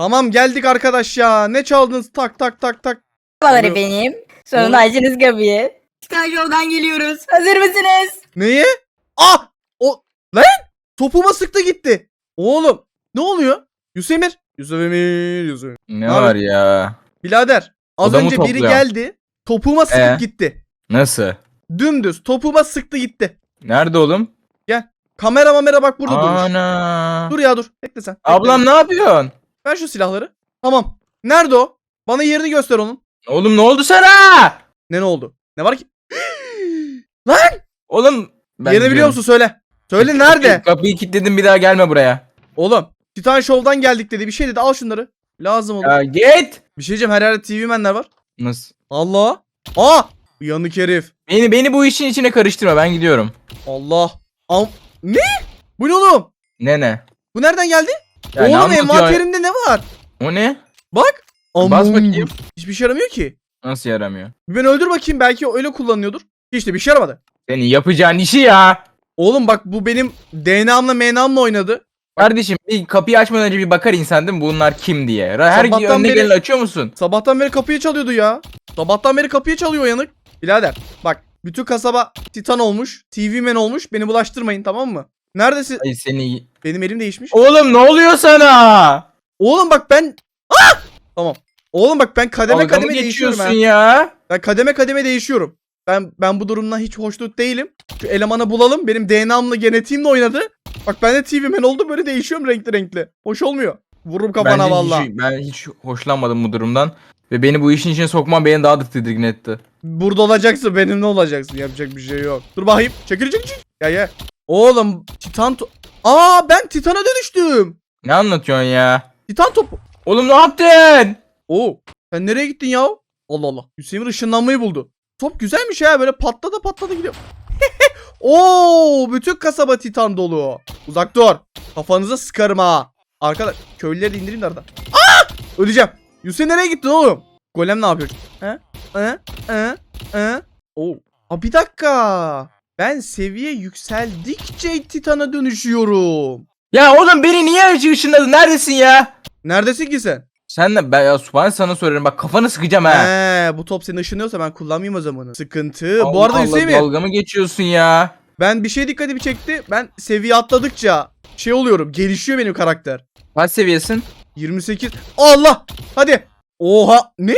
Tamam geldik arkadaş ya. Ne çaldınız? Tak tak tak tak. Merhabalar. Alo. Sonunda acınız Gabi'ye. Staj yoldan geliyoruz. Hazır mısınız? Neyi? Ah! O lan topuma sıktı gitti. Oğlum ne oluyor? Yusemir. Yusemir. Yusemir. Ne Abi- var ya? Birader az Odamı önce biri geldi. Topuma sıkıp Ee? gitti. Nasıl? Dümdüz topuma sıktı gitti. Nerede oğlum? Kamera mamera bak burada durmuş. Ana. Dur ya dur. Bekle sen. Bekle. Ablam ne yapıyorsun? Ver şu silahları. Tamam. Nerede o? Bana yerini göster onun. Oğlum ne oldu sana? Ne ne oldu? Ne var ki? Lan! Oğlum ben yerini biliyor musun söyle. Söyle nerede? Kapıyı, kapıyı kilitledim bir daha gelme buraya. Oğlum Titan Show'dan geldik dedi. Bir şey dedi. Al şunları. Lazım olur. Ya git. Bir şey diyeceğim. Her yerde TV menler var. Nasıl? Allah. Aa! Uyanık herif. Beni beni bu işin içine karıştırma ben gidiyorum. Allah. Am ne? Bu ne oğlum? Ne ne? Bu nereden geldi? Ya ne oğlum anlatıyor? envanterinde ne var? O ne? Bak. Bas Aman. bakayım. Hiçbir şey yaramıyor ki. Nasıl yaramıyor? Bir Ben öldür bakayım. Belki öyle kullanıyordur. İşte bir şey yaramadı. Senin yapacağın işi ya. Oğlum bak bu benim DNA'mla MNA'mla oynadı. Kardeşim bir kapıyı açmadan önce bir bakar insan değil mi bunlar kim diye. Her Sabahtan önüne beri- geleni açıyor musun? Sabahtan beri kapıyı çalıyordu ya. Sabahtan beri kapıyı çalıyor uyanık. Birader bak bütün kasaba Titan olmuş. TV Man olmuş. Beni bulaştırmayın tamam mı? Neredesin? Ay seni... Benim elim değişmiş. Oğlum ne oluyor sana? Oğlum bak ben... Ah! Tamam. Oğlum bak ben kademe Dalga kademe değişiyorum ha. ya? Ben kademe kademe değişiyorum. Ben ben bu durumdan hiç hoşnut değilim. Şu elemanı bulalım. Benim DNA'mla genetiğimle oynadı. Bak ben de TV Man oldum böyle değişiyorum renkli renkli. Hoş olmuyor. Vururum kafana Bence valla. Hiç, ben hiç hoşlanmadım bu durumdan. Ve beni bu işin içine sokman beni daha da tedirgin etti. Burada olacaksın benimle olacaksın. Yapacak bir şey yok. Dur bakayım. Çekil çekil çekil. Ya ya. Oğlum Titan to- Aa ben Titan'a dönüştüm. Ne anlatıyorsun ya? Titan topu. Oğlum ne yaptın? Oo. Sen nereye gittin ya? Allah Allah. Hüseyin ışınlanmayı buldu. Top güzelmiş ya böyle patladı patladı gidiyor. Oo, bütün kasaba Titan dolu. Uzak dur. Kafanıza sıkarım ha. Arkadaş köylüleri de indireyim de arada. Aa! Öleceğim. Hüseyin nereye gittin oğlum? Golem ne yapıyor? He? He? He? He? Oo. Aa, bir dakika. Ben seviye yükseldikçe Titan'a dönüşüyorum. Ya oğlum beni niye ışınladın? Neredesin ya? Neredesin ki sen? Sen de ben ya ben sana sorarım bak kafanı sıkacağım ha. He, bu top seni ışınlıyorsa ben kullanmayayım o zaman. Sıkıntı. bu Allah arada Allah, Hüseyin dalga mı geçiyorsun ya? ben bir şey dikkatimi çekti. Ben seviye atladıkça şey oluyorum. Gelişiyor benim karakter. Kaç seviyesin? 28. Allah! Hadi. Oha! Ne?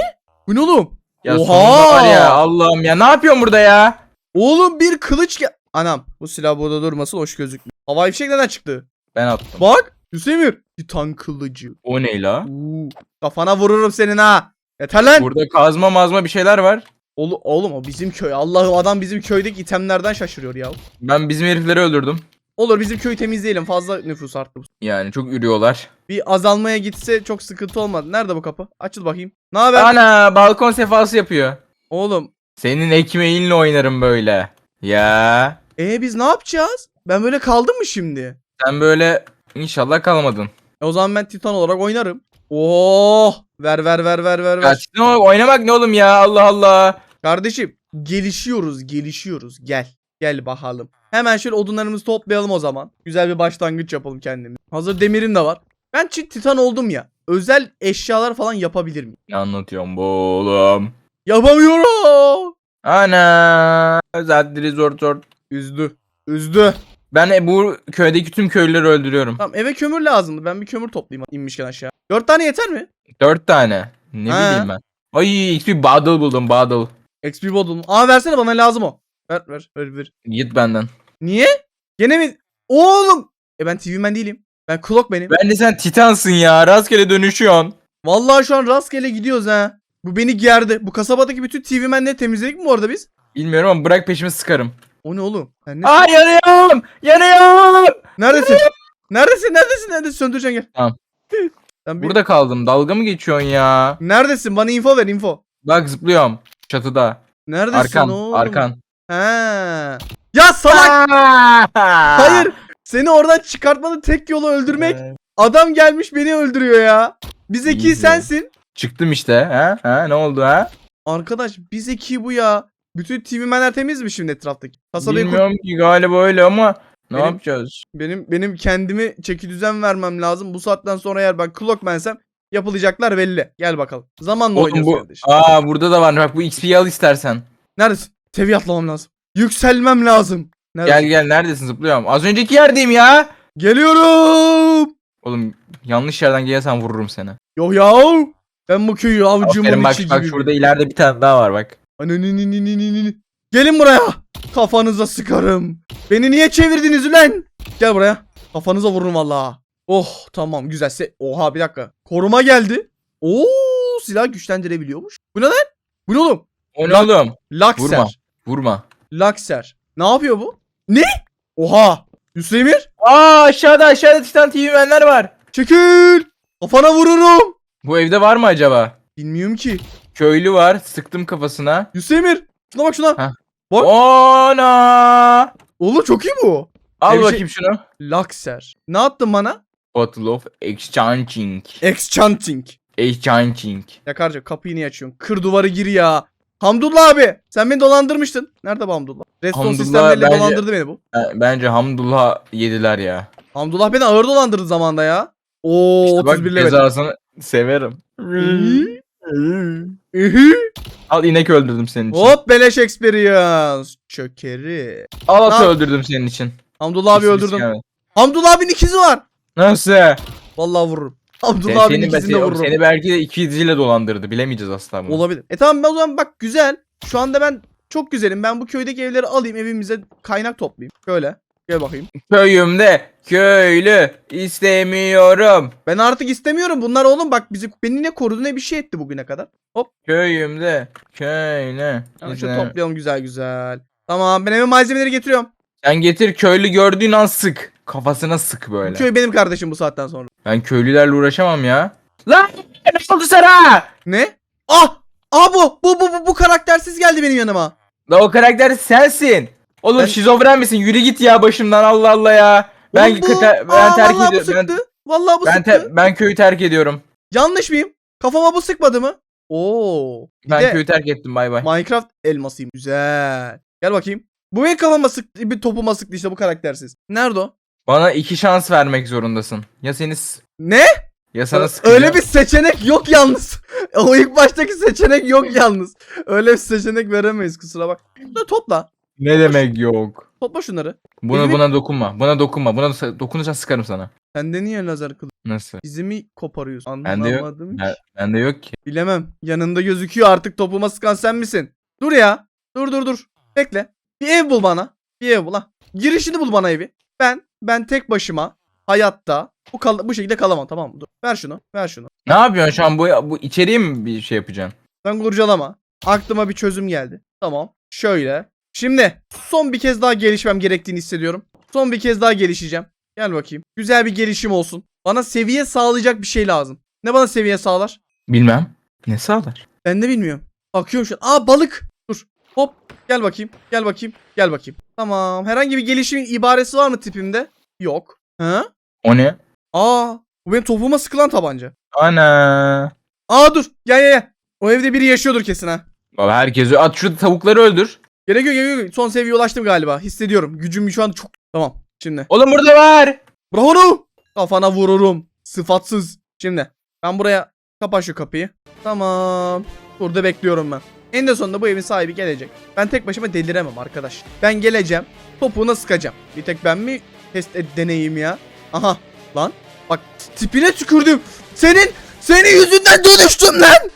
Bu ne oğlum? Ya Oha! var ya Allah'ım ya ne yapıyorsun burada ya? Oğlum bir kılıç gel. Anam bu silah burada durmasın hoş gözükmüyor. Havai fişek nereden çıktı? Ben attım. Bak Hüseyin Titan kılıcı. O ne la? Uuu. Kafana vururum senin ha. Yeter lan. Burada kazma mazma bir şeyler var. Oğlum, oğlum o bizim köy. Allah'ım adam bizim köydeki itemlerden şaşırıyor ya. Ben bizim herifleri öldürdüm. Olur bizim köyü temizleyelim. Fazla nüfus arttı. Yani çok ürüyorlar. Bir azalmaya gitse çok sıkıntı olmadı. Nerede bu kapı? Açıl bakayım. Ne haber? Ana balkon sefası yapıyor. Oğlum. Senin ekmeğinle oynarım böyle. Ya E biz ne yapacağız? Ben böyle kaldım mı şimdi? sen böyle inşallah kalmadın. E, o zaman ben Titan olarak oynarım. Oh! Ver ver ver ver ver ver. ne oğlum, oynamak ne oğlum ya Allah Allah. Kardeşim gelişiyoruz gelişiyoruz. Gel. Gel bakalım. Hemen şöyle odunlarımızı toplayalım o zaman. Güzel bir başlangıç yapalım kendimiz. Hazır demirim de var. Ben çift Titan oldum ya. Özel eşyalar falan yapabilir miyim? Ne anlatıyorsun bu oğlum? Yapamıyorum. Ana zaten zor zor. Üzdü. Üzdü. Ben e, bu köydeki tüm köylüleri öldürüyorum. Tamam eve kömür lazımdı. Ben bir kömür toplayayım inmişken aşağı. Dört tane yeter mi? Dört tane. Ne Ha. bileyim ben. Ay XP Battle buldum Battle. XP bodum. Aa versene bana lazım o. Ver ver ver ver. Git benden. Niye? Gene mi? Oğlum. E ben TV man değilim. Ben Clock benim. Bence sen titansın ya. Rastgele dönüşüyorsun. Vallahi şu an rastgele gidiyoruz ha. Bu beni gerdi. Bu kasabadaki bütün TV menleri temizledik mi bu arada biz? Bilmiyorum ama bırak peşimi sıkarım. O ne oğlum? Sen ne? Aa yanıyorum. Yanıyorum. Neredesin? Neredesin? Neredesin? Neredesin? Söndüreceksin gel. Tamam. Sen bir- Burada kaldım. Dalga mı geçiyorsun ya? Neredesin? Bana info ver info. Bak zıplıyorum. Çatıda. Neredesin Arkan. oğlum? Arkan. He. Ya salak. Hayır. Seni oradan çıkartmanın tek yolu öldürmek. Adam gelmiş beni öldürüyor ya. Bir zeki İyi. sensin. Çıktım işte. Ha? Ha? Ne oldu ha? Arkadaş bir zeki bu ya. Bütün TV menler temiz mi şimdi etraftaki? Kasabayı kur- Bilmiyorum ki galiba öyle ama ne Benim- yapacağız? Benim benim kendimi çeki düzen vermem lazım. Bu saatten sonra eğer ben Clockman'sem Yapılacaklar belli. Gel bakalım. Zamanla Oğlum oynuyoruz bu. kardeşim. Aa burada da var. Bak bu XP'yi al istersen. Neredesin? Seviye atlamam lazım. Yükselmem lazım. Neredesin? Gel gel neredesin zıplıyorum. Az önceki yerdeyim ya. Geliyorum. Oğlum yanlış yerden gelirsen vururum seni. Yok ya. Ben bu köyü avucumun bak içi bak gibi. şurada ileride bir tane daha var bak. Ananınınınınını. Gelin buraya. Kafanıza sıkarım. Beni niye çevirdiniz ulan? Gel buraya. Kafanıza vururum valla. Oh tamam güzel. Se Oha bir dakika. Koruma geldi. Oo silah güçlendirebiliyormuş. Bu ne lan? Bu ne oğlum? O ne oğlum? Lakser. Vurma. Vurma. Lakser. Ne yapıyor bu? Ne? Oha. Hüseyinir. Aa aşağıda aşağıda Titan TV menler var. Çekil. Kafana vururum. Bu evde var mı acaba? Bilmiyorum ki. Köylü var. Sıktım kafasına. Hüseyinir. Şuna bak şuna. Ha. Bak. Ona. Oğlum çok iyi bu. Al Evci- bakayım şunu. Lakser. Ne attın bana? Bottle of Exchanging. Enchanting. Exchanging. Yakarca kapıyı niye açıyorsun? Kır duvarı gir ya. Hamdullah abi sen beni dolandırmıştın. Nerede bu Hamdullah? Redstone Hamdullah sistemleriyle bence- dolandırdı beni bu. Ben- Bence Hamdullah yediler ya. Hamdullah beni ağır dolandırdı zamanda ya. Oo İşte bak 31 level. cezasını severim. Al inek öldürdüm senin için. Hop beleş experience. Çökeri. Al atı öldürdüm senin için. Hamdullah abi öldürdüm. Hamdullah abinin ikizi var. Nasıl? Vallahi vururum. Sen, Hamdullah abinin seni, ikisini de seni, vururum. seni belki de iki diziyle dolandırdı. Bilemeyeceğiz asla bunu. Olabilir. E tamam ben o zaman bak güzel. Şu anda ben çok güzelim. Ben bu köydeki evleri alayım evimize kaynak toplayayım. Şöyle. Gel bakayım. Köyümde köylü istemiyorum. Ben artık istemiyorum. Bunlar oğlum bak bizi beni ne korudu ne bir şey etti bugüne kadar. Köyümde köylü. Tamam şu istemiyorum. toplayalım güzel güzel. Tamam ben eve malzemeleri getiriyorum. Sen getir köylü gördüğün an sık. Kafasına sık Bu böyle. köy benim kardeşim bu saatten sonra. Ben köylülerle uğraşamam ya. Lan ne oldu sana? Ne? Ah! Ah bu! Bu bu bu, bu karaktersiz geldi benim yanıma. La o karakter sensin. Oğlum Ben- şizofren misin? Yürü git ya başımdan Allah Allah ya. Ben Oğlum bu- kıta- ben Aa, terk ediyorum. Ben. Vallahi bu ben, sıktı. ben köyü terk ediyorum. Yanlış mıyım? Kafama bu sıkmadı mı? Oo. Ben de köyü terk ettim bay bay. Minecraft elmasıyım. Güzel. Gel bakayım. Bu benim kafama sıktı. Bir topuma sıktı işte bu karaktersiz. Nerede o? Bana iki şans vermek zorundasın. Ya seni Ne? ya sana sıkacağım. Öyle bir seçenek yok yalnız. o ilk baştaki seçenek yok yalnız. Öyle bir seçenek veremeyiz kusura bak. Topla. Ne demek yok. Topla şunları. Buna buna dokunma. Buna dokunma. Buna dokunursan sıkarım sana. Sende niye lazer kılıç? Nasıl? Bizi mi koparıyorsun? Bende yok. Anlamadım ki. Ben, bende yok ki. Bilemem. Yanında gözüküyor artık topuma sıkan sen misin? Dur ya. Dur dur dur. Bekle. Bir ev bul bana. Bir ev bul ha. Girişini bul bana evi. Ben ben tek başıma hayatta bu kal bu şekilde kalamam tamam mı? Dur. Ver şunu. Ver şunu. Ne yapıyorsun şu an bu bu içeriye mi bir şey yapacaksın? Sen kurcalama. Aklıma bir çözüm geldi. Tamam. Şöyle. Şimdi son bir kez daha gelişmem gerektiğini hissediyorum. Son bir kez daha gelişeceğim. Gel bakayım. Güzel bir gelişim olsun. Bana seviye sağlayacak bir şey lazım. Ne bana seviye sağlar? Bilmem. Ne sağlar? Ben de bilmiyorum. Bakıyorum şu an. Aa balık. Dur. Hop. Gel bakayım. Gel bakayım. Gel bakayım. Tamam. Herhangi bir gelişim ibaresi var mı tipimde? Yok. Ha? O ne? Aa. Bu benim topuma sıkılan tabanca. Ana. Aa dur. Gel gel gel. O evde biri yaşıyordur kesin ha. Baba herkes at şu tavukları öldür. Gerekiyor gerekiyor. Son seviyeye ulaştım galiba. Hissediyorum. Gücüm şu an çok... Tamam. Şimdi. Oğlum burada var. Bravo. Kafana vururum. Sıfatsız. Şimdi. Ben buraya kapa şu kapıyı. Tamam. Burada bekliyorum ben. En de sonunda bu evin sahibi gelecek. Ben tek başıma deliremem arkadaş. Ben geleceğim. Topuğuna sıkacağım. Bir tek ben mi test et deneyim ya? Aha. Lan. Bak tipine tükürdüm. Senin senin yüzünden dönüştüm lan.